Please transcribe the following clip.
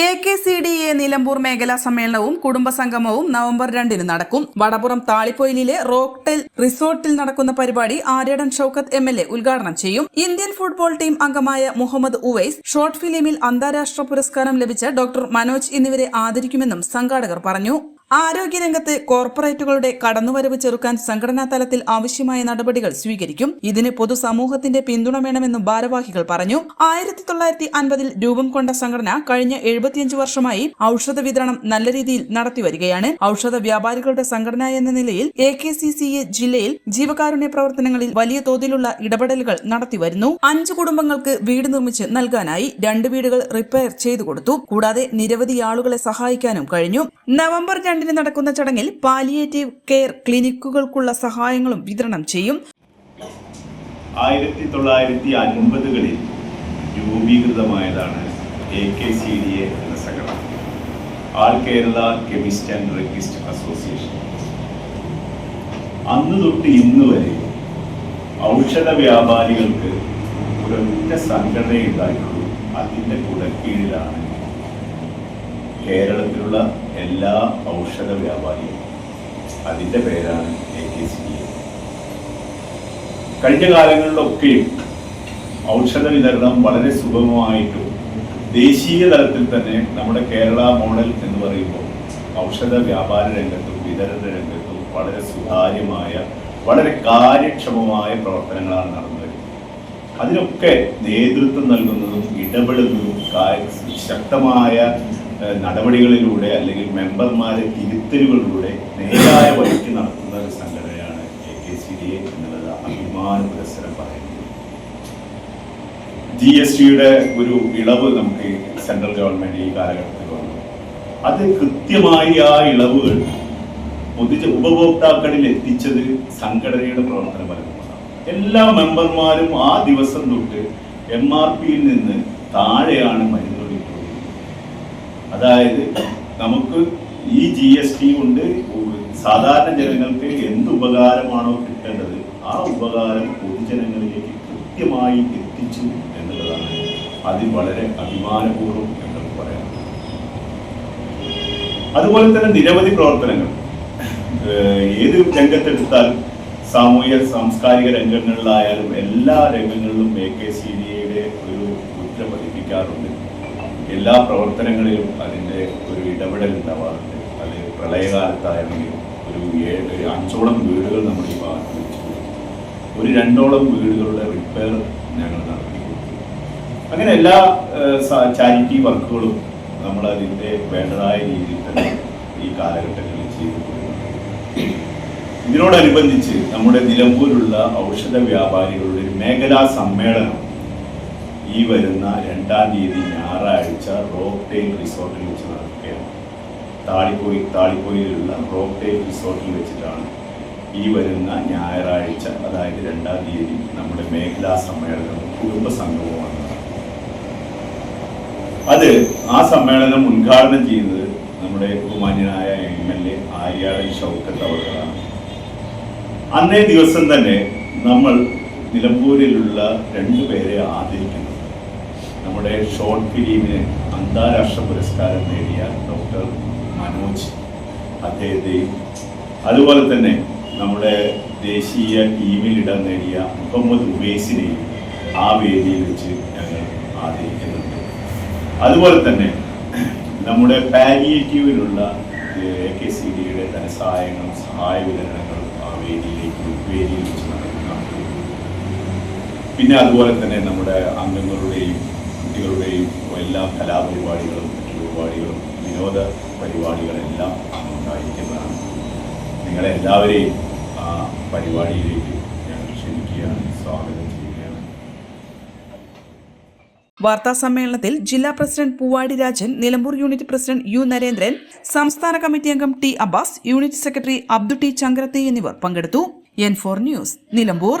A K C D A Nilambur മേഖലാ സമ്മേളനവും കുടുംബസംഗമവും November രണ്ടിന് നടക്കും. വടപുറം താളിപ്പൊയിലിലെ റോക്ടെൽ റിസോർട്ടിൽ നടക്കുന്ന പരിപാടി Aryadan Shoukath M L A ഉദ്ഘാടനം ചെയ്യും. ഇന്ത്യൻ ഫുട്ബോൾ ടീം അംഗമായ മുഹമ്മദ് ഉവൈസ് ഷോർട്ട് ഫിലിമിൽ അന്താരാഷ്ട്ര പുരസ്കാരം ലഭിച്ച ഡോക്ടർ മനോജ് എന്നിവരെ ആദരിക്കുമെന്നും സംഘാടകർ പറഞ്ഞു. ആരോഗ്യരംഗത്ത് കോർപ്പറേറ്റുകളുടെ കടന്നുവരവ് ചെറുക്കാൻ സംഘടനാ തലത്തിൽ ആവശ്യമായ നടപടികൾ സ്വീകരിക്കും. ഇതിന് പൊതുസമൂഹത്തിന്റെ പിന്തുണ വേണമെന്നും ഭാരവാഹികൾ പറഞ്ഞു. ആയിരത്തി തൊള്ളായിരത്തി അൻപതിൽ രൂപം കൊണ്ട സംഘടന കഴിഞ്ഞ എഴുപത്തിയഞ്ച് വർഷമായി ഔഷധ വിതരണം നല്ല രീതിയിൽ നടത്തിവരികയാണ് ഔഷധ വ്യാപാരികളുടെ സംഘടന എന്ന നിലയിൽ A K C C A ജില്ലയിൽ ജീവകാരുണ്യ പ്രവർത്തനങ്ങളിൽ വലിയ തോതിലുള്ള ഇടപെടലുകൾ നടത്തിവരുന്നു അഞ്ച് കുടുംബങ്ങൾക്ക് വീട് നിർമ്മിച്ച് നൽകാനായി രണ്ട് വീടുകൾ റിപ്പയർ ചെയ്തു കൊടുത്തു. കൂടാതെ നിരവധി ആളുകളെ സഹായിക്കാനും കഴിഞ്ഞു. നവംബർ രണ്ടിന് നടക്കുന്ന ചടങ്ങിൽ പാലിയേറ്റീവ് കെയർ ക്ലിനിക്കുകൾക്കുള്ള സഹായങ്ങളും വിതരണം ചെയ്യും. ആയിരത്തി തൊള്ളായിരത്തി അൻപതുകളിൽ രൂപീകൃതമായതാണ് A K C D A എന്ന സംഘടന. All Kerala chemist and druggist association. അന്ന് തൊട്ട് ഇന്ന് വരെ ഔഷധ വ്യാപാരികൾക്ക് ഒരൊറ്റ സംഘടനയുണ്ടായിട്ടുള്ളൂ. അതിന്റെ കൂടെ കുടക്കീഴിലാണ് കേരളത്തിലുള്ള എല്ലാ ഔഷധ വ്യാപാരികളും. അതിന്റെ പേരാണ് എ കെ സി എ കഴിഞ്ഞ കാലങ്ങളിലൊക്കെയും ഔഷധ വിതരണം വളരെ സുഗമമായിട്ടും ദേശീയ തലത്തിൽ തന്നെ നമ്മുടെ കേരള മോഡൽ എന്ന് പറയുമ്പോൾ ഔഷധ വ്യാപാര രംഗത്തും വിതരണ രംഗത്തും വളരെ സുതാര്യമായ വളരെ കാര്യക്ഷമമായ പ്രവർത്തനങ്ങളാണ് നടന്നത്. അതിനൊക്കെ നേതൃത്വം നൽകുന്നതും ഇടപെടുന്നതും ശക്തമായ നടപടികളിലൂടെ അല്ലെങ്കിൽ മെമ്പർമാരെ തിരുത്തലുകളിലൂടെ നേരായ വഴിക്ക് നടത്തുന്ന ഒരു സംഘടനയാണ് A K C D A എന്നുള്ളത് അഭിമാന പുരസ്സരം പറയുന്നത്. ജി എസ് ടിയുടെ ഒരു ഇളവ് നമുക്ക് സെൻട്രൽ ഗവൺമെന്റ് ഈ കാലഘട്ടത്തിൽ വന്നു. അത് കൃത്യമായി ആ ഇളവുകൾ പൊതു ഉപഭോക്താക്കളിൽ എത്തിച്ചത് സംഘടനയുടെ പ്രവർത്തന ഫലമാണ് എല്ലാ മെമ്പർമാരും ആ ദിവസം തൊട്ട് എം ആർ പിയിൽ നിന്ന് താഴെയാണ് അതായത് നമുക്ക് ഈ ജി എസ് ടി കൊണ്ട് സാധാരണ ജനങ്ങൾക്ക് എന്ത് ഉപകാരമാണോ കിട്ടേണ്ടത് ആ ഉപകാരം പൊതുജനങ്ങളിലേക്ക് കൃത്യമായി എത്തിച്ചു എന്നുള്ളതാണ് അതിൽ വളരെ അഭിമാനപൂർവം എന്ന് പറയാം. അതുപോലെ തന്നെ നിരവധി പ്രവർത്തനങ്ങൾ. ഏത് രംഗത്തെടുത്താലും സാമൂഹിക സാംസ്കാരിക രംഗങ്ങളിലായാലും എല്ലാ രംഗങ്ങളിലും എ കെ സി ഡി എയുടെ ഒരു കുറ്റം പതിപ്പിക്കാറുണ്ട്. എല്ലാ പ്രവർത്തനങ്ങളിലും അതിന്റെ ഒരു ഇടപെടൽ ഉണ്ടാവാറുണ്ട് അത് പ്രളയകാലത്തായിരുന്നെങ്കിലും ഒരു ഏഴ് അഞ്ചോളം വീടുകൾ നമ്മൾ ഈ ഭാഗത്ത് വെച്ചിട്ടുണ്ട്. ഒരു രണ്ടോളം വീടുകളുടെ റിപ്പയർ ഞങ്ങൾ നടത്തി അങ്ങനെ എല്ലാ ചാരിറ്റി വർക്കുകളും നമ്മൾ അതിന്റെ വേണ്ടതായ രീതിയിൽ തന്നെ ഈ കാലഘട്ടങ്ങളിൽ ചെയ്തു ഇതിനോടനുബന്ധിച്ച് നമ്മുടെ നിലമ്പൂരുള്ള ഔഷധ വ്യാപാരികളുടെ ഒരു മേഖലാ സമ്മേളനം ഈ വരുന്ന രണ്ടാം തീയതി ഞായറാഴ്ച റോക്ക് ടൈൽ റിസോർട്ടിൽ വെച്ച് നടക്കുകയാണ്. താളിപ്പൊലി താളിപ്പൊലിയിലുള്ള റോക്ക് ടൈൽ റിസോർട്ടിൽ വെച്ചിട്ടാണ് ഈ വരുന്ന ഞായറാഴ്ച അതായത് രണ്ടാം തീയതി നമ്മുടെ മേഖലാ സമ്മേളനവും കുടുംബ സംഗമമാണ്. അത് ആ സമ്മേളനം ഉദ്ഘാടനം ചെയ്യുന്നത് നമ്മുടെ ബഹുമാന്യനായ M L A Aryadan Shoukath അവർക്കാണ് അന്നേ ദിവസം തന്നെ നമ്മൾ നിലമ്പൂരിലുള്ള രണ്ടുപേരെ ആദരിക്കുന്നു. നമ്മുടെ ഷോർട്ട് ഫിലിമിന് അന്താരാഷ്ട്ര പുരസ്കാരം നേടിയ ഡോക്ടർ മനോജ് അദ്ദേഹത്തെയും അതുപോലെ തന്നെ നമ്മുടെ ദേശീയ ടീമിൽ ഇടം നേടിയ മുഹമ്മദ് ഉബേസിനെയും ആ വേദിയിൽ വെച്ച് ഞങ്ങൾ ആദരിക്കുന്നുണ്ട്. അതുപോലെ തന്നെ നമ്മുടെ പാലിയേറ്റീവിലുള്ള എ കെ സി ഡിയുടെ ധനസഹായങ്ങളും സഹായ വിതരണങ്ങളും ആ വേദിയിലേക്ക് വേദിയിൽ വെച്ച് നടക്കുന്നു പിന്നെ അതുപോലെ തന്നെ നമ്മുടെ അംഗങ്ങളുടെയും കുട്ടികളുടെയും എല്ലാ കലാപരിപാടികളും പരിപാടികളും വിനോദ പരിപാടികളെല്ലാം ഉണ്ടായിരിക്കുന്നതാണ്. നിങ്ങളെല്ലാവരെയും ആ പരിപാടിയിലേക്ക് ഞാൻ ക്ഷണിക്കുകയാണ് സ്വാഗതം ചെയ്യുകയാണ്. വാർത്താ സമ്മേളനത്തിൽ ജില്ലാ president Poovadi Rajan Nilambur unit president U Narendran സംസ്ഥാന കമ്മിറ്റി അംഗം T Abbas unit secretary Abdu T ചങ്കരത്തെ എന്നിവർ പങ്കെടുത്തു. N four news Nilambur.